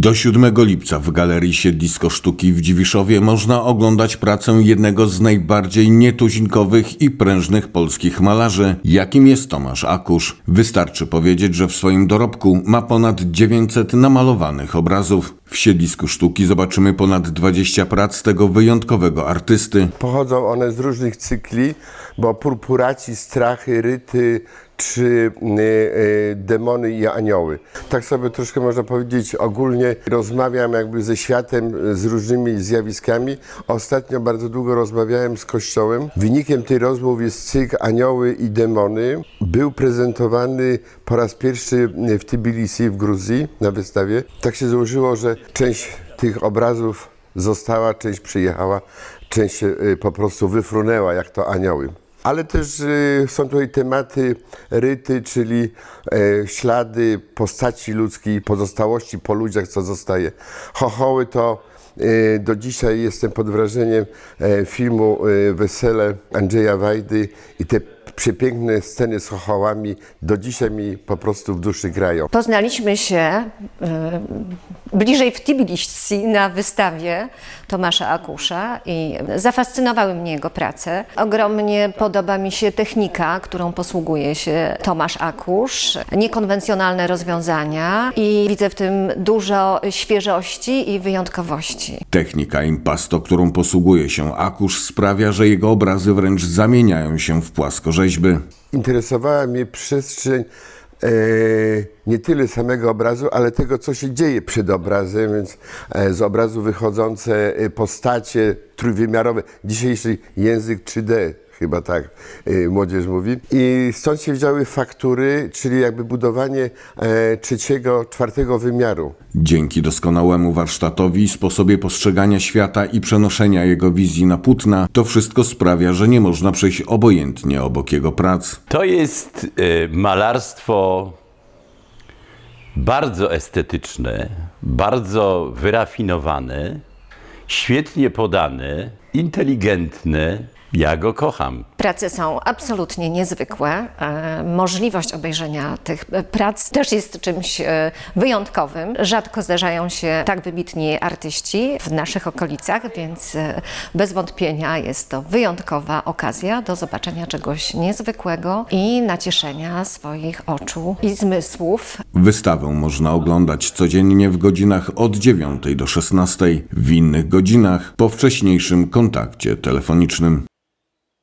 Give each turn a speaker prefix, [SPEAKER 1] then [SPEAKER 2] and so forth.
[SPEAKER 1] Do 7 lipca w Galerii Siedlisko Sztuki w Dziwiszowie można oglądać pracę jednego z najbardziej nietuzinkowych i prężnych polskich malarzy, jakim jest Tomasz Akusz. Wystarczy powiedzieć, że w swoim dorobku ma ponad 900 namalowanych obrazów. W Siedlisku Sztuki zobaczymy ponad 20 prac tego wyjątkowego artysty.
[SPEAKER 2] Pochodzą one z różnych cykli, bo purpuraci, strachy, ryty czy y, y, demony i anioły. Tak sobie troszkę można powiedzieć ogólnie rozmawiam jakby ze światem, z różnymi zjawiskami. Ostatnio bardzo długo rozmawiałem z Kościołem. Wynikiem tej rozmów jest cykl Anioły i Demony. Był prezentowany po raz pierwszy w Tbilisi w Gruzji na wystawie. Tak się złożyło, że część tych obrazów została, część przyjechała, część się y, po prostu wyfrunęła, jak to anioły. Ale też y, są tutaj tematy ryty, czyli e, ślady postaci ludzkiej, pozostałości po ludziach, co zostaje. Chochoły to e, do dzisiaj jestem pod wrażeniem e, filmu Wesele Andrzeja Wajdy i te przepiękne sceny z chochołami do dzisiaj mi po prostu w duszy grają.
[SPEAKER 3] Poznaliśmy się y, bliżej w Tbilisi na wystawie Tomasza Akusza i zafascynowały mnie jego prace. Ogromnie podoba mi się technika, którą posługuje się Tomasz Akusz, niekonwencjonalne rozwiązania i widzę w tym dużo świeżości i wyjątkowości.
[SPEAKER 1] Technika impasto, którą posługuje się Akusz, sprawia, że jego obrazy wręcz zamieniają się w płaskorzeźby.
[SPEAKER 2] interesowała mnie przestrzeń e, nie tyle samego obrazu, ale tego, co się dzieje przed obrazem, więc e, z obrazu wychodzące e, postacie trójwymiarowe, dzisiejszy język 3D. Chyba tak e, młodzież mówi. I stąd się wzięły faktury, czyli jakby budowanie e, trzeciego, czwartego wymiaru.
[SPEAKER 1] Dzięki doskonałemu warsztatowi, sposobie postrzegania świata i przenoszenia jego wizji na płótna, to wszystko sprawia, że nie można przejść obojętnie obok jego prac.
[SPEAKER 4] To jest y, malarstwo bardzo estetyczne, bardzo wyrafinowane, świetnie podane, inteligentne. Ja go kocham.
[SPEAKER 3] Prace są absolutnie niezwykłe. E, Możliwość obejrzenia tych e, prac też jest czymś e, wyjątkowym. Rzadko zdarzają się tak wybitni artyści w naszych okolicach, więc bez wątpienia jest to wyjątkowa okazja do zobaczenia czegoś niezwykłego i nacieszenia swoich oczu i zmysłów.
[SPEAKER 1] Wystawę można oglądać codziennie w godzinach od 9 do 16, w innych godzinach po wcześniejszym kontakcie telefonicznym.